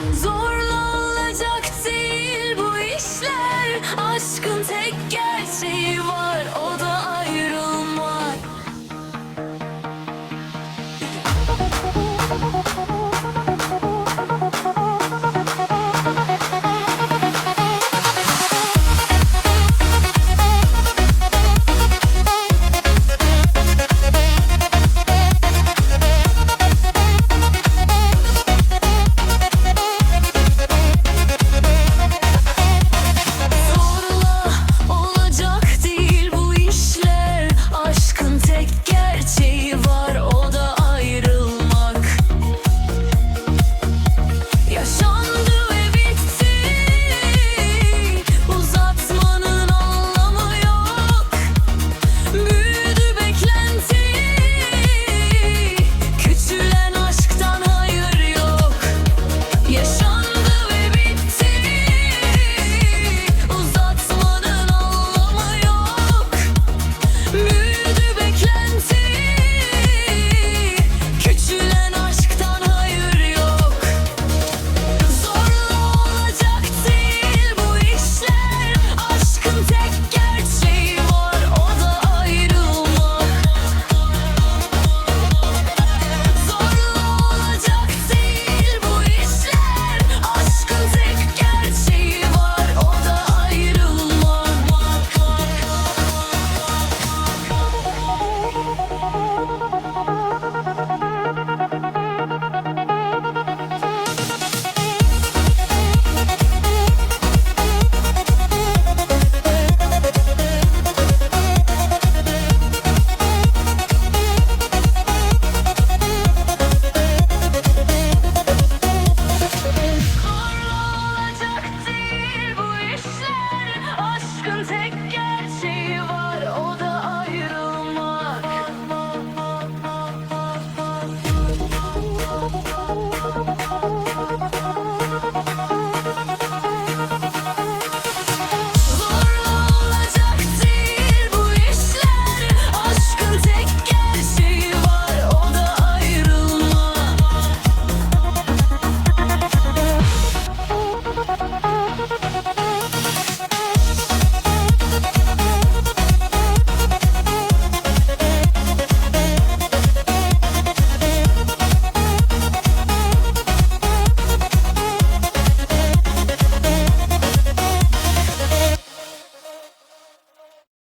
Zorla olacak değil bu işler. Aşkın tek gerçeği var o da take care.